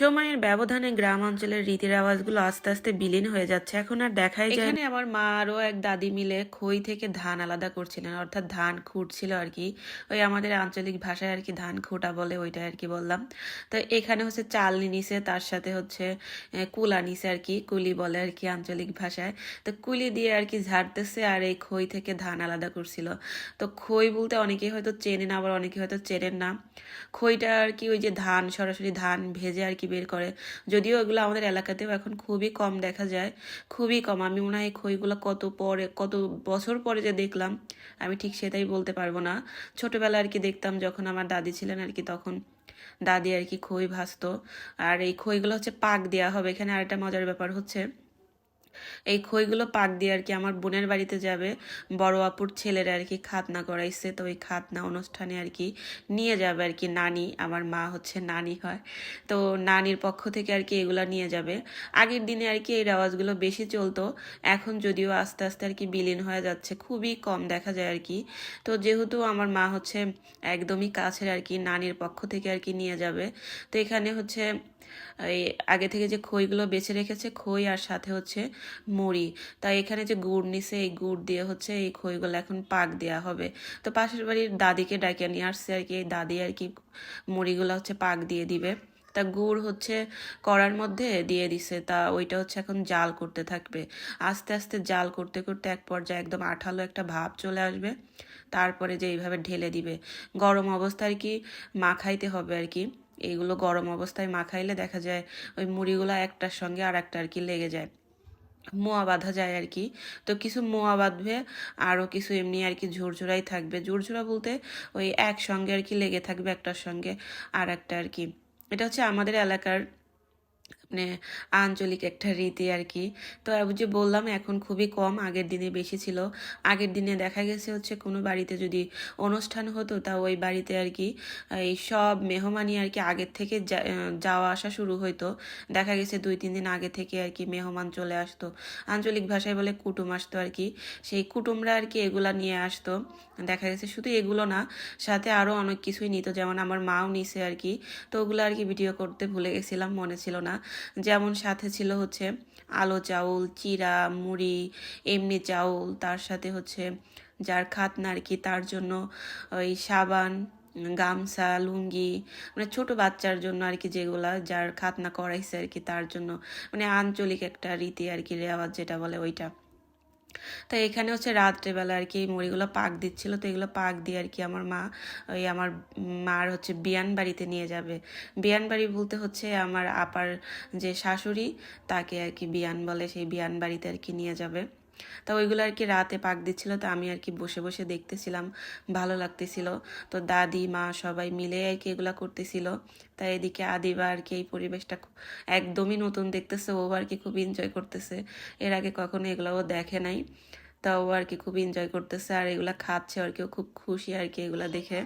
সময়ের ব্যবধানে গ্রাম অঞ্চলের রীতি রেওয়াজগুলো আস্তে আস্তে বিলীন হয়ে যাচ্ছে। এখন আর দেখাই যায় এখানে আমার মা আরও এক দাদি মিলে খই থেকে ধান আলাদা করছিলেন, অর্থাৎ ধান খুঁটছিল আর কি। ওই আমাদের আঞ্চলিক ভাষায় আর কি ধান খুঁটা বলে ওইটা আর কি বললাম। তো এখানে হচ্ছে চালনি নিছে, তার সাথে হচ্ছে কুলা নিছে আর কি, কুলি বলে আর কি আঞ্চলিক ভাষায়। তো কুলি দিয়ে আর কি ঝাড়তেছে আর এই খই থেকে ধান আলাদা করছিল। তো খই বলতে অনেকেই হয়তো চেনেন আবার অনেকে হয়তো চেনেন না। খইটা আর কি ওই যে ধান, সরাসরি ধান ভেজে আর কি বের করে। যদিও এগুলো আমাদের এলাকাতেও এখন খুবই কম দেখা যায়। খুবই কম। আমি মনে হয় খইগুলো কত পরে, কত বছর পরে যে দেখলাম, আমি ঠিক সেটাই বলতে পারব না। ছোটোবেলা আর কি দেখতাম যখন আমার দাদি ছিলেন আর কি, তখন দাদি আর কি খই ভাজতো আর এই খইগুলো হচ্ছে পাক দেওয়া হবে। এখানে আর একটা মজার ব্যাপার হচ্ছে এই খইগুলো পাক দিয়ে আর কি আমার বোনের বাড়িতে যাবে। বড় আপুর ছেলেরা আর কি খাতনা করাইছে, তো ওই খাতনা অনুষ্ঠানে আর কি নিয়ে যাবে আর কি নানি, আমার মা হচ্ছে নানি হয়। তো নানির পক্ষ থেকে আর কি এগুলা নিয়ে যাবে। আগের দিনে আর কি এই রেওয়াজগুলো বেশি চলতো, এখন যদিও আস্তে আস্তে আর কি বিলীন হয়ে যাচ্ছে, খুবই কম দেখা যায় আর কি। তো যেহেতু আমার মা হচ্ছে একদমই কাছের আর কি নানির পক্ষ থেকে আর কি নিয়ে যাবে, তো এখানে হচ্ছে এই আগে থেকে যে খইগুলো বেছে রেখেছে, খই আর সাথে হচ্ছে মুড়ি। তাই এখানে যে গুড় নিছে, এই গুড় দিয়ে হচ্ছে এই খইগুলো এখন পাক দেওয়া হবে। তো পাশের বাড়ির দাদিকে ডাকে নিয়ে আসছে আর কি, এই দাদি আর কি মুড়িগুলো হচ্ছে পাক দিয়ে দিবে। তা গুড় হচ্ছে কড়ার মধ্যে দিয়ে দিছে, তা ওইটা হচ্ছে এখন জাল করতে থাকবে। আস্তে আস্তে জাল করতে করতে এক পর্যায়ে একদম আঠালো একটা ভাব চলে আসবে। তারপরে যে এইভাবে ঢেলে দিবে। গরম অবস্থায় কি মাখাইতে হবে আর কি? এইগুলো গরম অবস্থায় মাখাইলে দেখা যায় ওই মুড়িগুলো একটার সঙ্গে আর একটা আর কি লেগে যায়। মোয়া বাঁধা যায় আর কি। তো কিছু মোয়া বাঁধবে আরও কিছু এমনি আর কি ঝোরঝোরাই থাকবে। ঝোরঝোড়া বলতে ওই একসঙ্গে আর কি লেগে থাকবে একটার সঙ্গে আর একটা আর কি। এটা হচ্ছে আমাদের এলাকার মানে আঞ্চলিক একটা রীতি আর কি। তো যে বললাম, এখন খুবই কম, আগের দিনে বেশি ছিল। আগের দিনে দেখা গেছে হচ্ছে কোনো বাড়িতে যদি অনুষ্ঠান হতো, তা ওই বাড়িতে আর কি এই সব মেহমানি আর কি আগের থেকে যাওয়া আসা শুরু হইতো। দেখা গেছে দুই, তিন দিন আগে থেকে আর কি মেহমান চলে আসতো। আঞ্চলিক ভাষায় বলে কুটুম আসতো আর কি। সেই কুটুমরা আর কি এগুলা নিয়ে আসতো। দেখা গেছে শুধু এগুলো না, সাথে আরও অনেক কিছুই নিত। যেমন আমার মাও নিছে আর কি। তো ওগুলো আর কি ভিডিও করতে ভুলে গেছিলাম, মনে ছিল না। যেমন সাথে ছিল হচ্ছে আলো চাউল, চিরা, মুড়ি, এমনি চাউল, তার সাথে হচ্ছে যার খাতনা আর কি, তার জন্য ওই সাবান, গামছা, লুঙ্গি মানে ছোট বাচ্চার জন্য আর কি যেগুলা যার খাতনা করাইছে আর কি, তার জন্য মানে আঞ্চলিক একটা রীতি আর কি রেওয়াজ যেটা বলে ওইটা। তো এখানে হচ্ছে রাত্রেবেলা আর কি এই মুড়িগুলো পাক দিচ্ছিল, তো এগুলো পাক দিয়ে আর কি আমার মা, ওই আমার মার হচ্ছে বিয়ান বাড়িতে নিয়ে যাবে। বিয়ান বাড়ি বলতে হচ্ছে আমার আপার যে শাশুড়ি, তাকে আর কি বিয়ান বলে, সেই বিয়ান বাড়িতে আর কি নিয়ে যাবে। তো ওইগুলো আর কি রাতে পাক দিচ্ছিল, তো আমি আর কি বসে বসে দেখতেছিলাম, ভালো লাগতেছিল। তো দাদি, মা সবাই মিলে আর কি এগুলা করতেছিল। তাই এদিকে আদিবা আর কি এই পরিবেশটা একদমই নতুন দেখতেছে, ও আর কি খুব এনজয় করতেছে। এর আগে কখনো এগুলো ও দেখে নাই, তা ও আর কি খুব এনজয় করতেছে, আর এগুলা খাচ্ছে আর কি খুব খুশি আর কি এগুলা দেখে।